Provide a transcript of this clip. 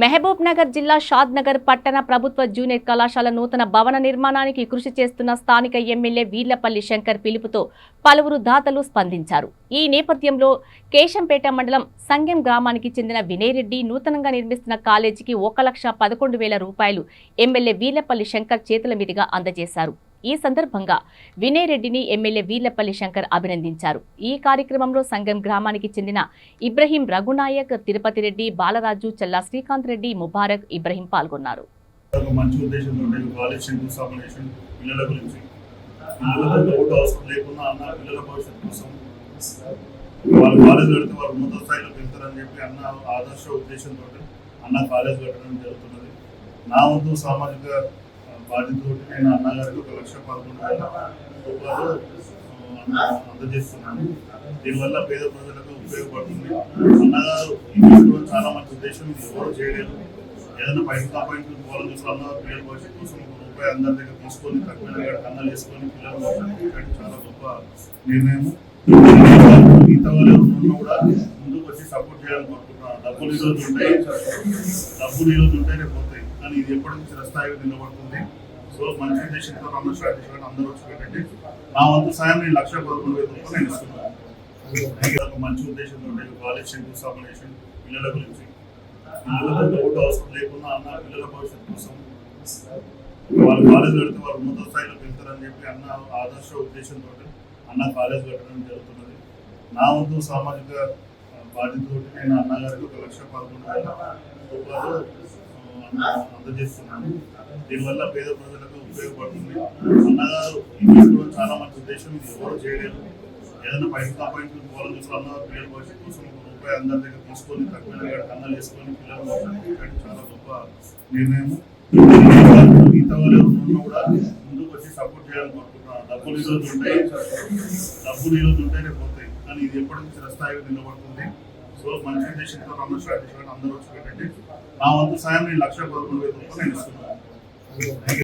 మహబూబ్ నగర్ జిల్లా షాద్ నగర్ పట్టణ ప్రభుత్వ జూనియర్ కళాశాల నూతన భవన నిర్మాణానికి కృషి చేస్తున్న స్థానిక ఎమ్మెల్యే వీర్లపల్లి శంకర్ పిలుపుతో పలువురు దాతలు స్పందించారు. ఈ నేపథ్యంలో కేశంపేట మండలం సంగెం గ్రామానికి చెందిన వినయరెడ్డి నూతనంగా నిర్మిస్తున్న కాలేజీకి ఒక లక్ష పదకొండు వేల రూపాయలు ఎమ్మెల్యే వీర్లపల్లి శంకర్ చేతుల మీదుగా అందజేశారు. ఈ సందర్భంగా వినయ్ రెడ్డిని ఎమ్మెల్యే వీర్లపల్లి శంకర్ అభినందించారు. ఈ కార్యక్రమంలో సంఘం గ్రామానికి చెందిన ఇబ్రహీం రఘునాయక్ తిరుపతి రెడ్డి బాలరాజు చల్లా శ్రీకాంత్ రెడ్డి ముబారక్ ఇబ్రహీం పాల్గొన్నారు. వాళ్ళు కాలేజ్ కడితే వాళ్ళు ఉన్నత స్థాయిలో వెళ్తారని చెప్పి అన్న ఆదర్శ ఉద్దేశంతో అన్న కాలేజ్ కట్టడం జరుగుతున్నది. నా వంతు సామాజిక వాటితో బాధ్యతతో నేను అన్నగారికి ఒక లక్ష పదకొండు వేల రూపాయలు అందజేస్తున్నాను. దీనివల్ల పేద ప్రజలకు ఉపయోగపడుతుంది. అన్నగారు ఇది చాలా మంచి ఉద్దేశం ఇది ఎవరు చేయలేదు. ఏదైనా పైకి పాయింట్లు పోవాలని చూసి అన్నగారు పిల్లల భవిష్యత్తు కోసం ఒక రూపాయి అందరి దగ్గర తీసుకొని తక్కువ దగ్గర కన్నాలు వేసుకొని పిల్లల భవిష్యత్తు చాలా గొప్ప నిర్ణయం. మిగతా వాళ్ళు కూడా ముందుకు వచ్చి సపోర్ట్ చేయాలని కోరుకుంటున్నాను. డబ్బులు ఈరోజు ఉంటాయి. డబ్బులు ఈరోజు ఉంటాయి రేపు పోతాయి. కానీ ఇది ఎప్పటికీ చిరస్థాయిగా నిలబడుతుంది. సో మంచి ఉద్దేశంతో అందరూ స్టార్ట్ చేయాలని అందరూ వచ్చి పెట్టండి. నా వంతు సాయం నేను లక్ష పదకొండు వేల రూపాయలు నేను ఇస్తున్నాను. మంచి ఉద్దేశంతో కాలేజ్ కాలేజ్ శంకుస్థాపనేషన్ పిల్లల గురించి. పిల్లలతో ఓటు అవసరం లేకుండా అన్న పిల్లల భవిష్యత్తు కోసం వాళ్ళు కాలేజ్ కడితే వాళ్ళు ఉన్నత స్థాయిలో వెళ్తారని చెప్పి అన్న ఆదర్శ ఉద్దేశంతో అన్న కాలేజ్ కట్టడం జరుగుతున్నది. నా వంతు సామాజిక బాధ్యతతో నేను అన్నగారికి ఒక లక్ష పదకొండు వేల రూపాయలు అందజేస్తున్నాము దీనివల్ల పేద ప్రజలకు ఉపయోగపడుతుంది. అన్నగారు ఇది చాలా మంచి ఉద్దేశం. ఇది ఎవరు చేయలేదు ఏదైనా పైసలు అపాయింట్మెంట్ పోవాలని చూసిన అన్నగారు పిల్లల భవిష్యత్తు కోసం ఒక రూపాయి అందరి దగ్గర తీసుకొని తక్కువ దగ్గర కన్నాలు వేసుకొని పిల్లల భవిష్యత్తు చాలా గొప్ప నిర్ణయం మిగతా వాళ్ళు కూడా ముందుకు వచ్చి సపోర్ట్ చేయాలని కోరుకుంటున్నాను. డబ్బులు ఈరోజు ఉంటాయి. డబ్బులు ఈరోజు ఉంటాయి రేపు పోతాయి. కానీ ఇది ఎప్పటికీ చిరస్థాయిగా నిలబడుతుంది? సో మంచి ఉద్దేశంతో అందరూ స్టార్ట్ అందరూ వచ్చి పెట్టండి నా వంతు సాయం నేను లక్ష పదకొండు వేల రూపాయలు నేను ఇస్తున్నాను.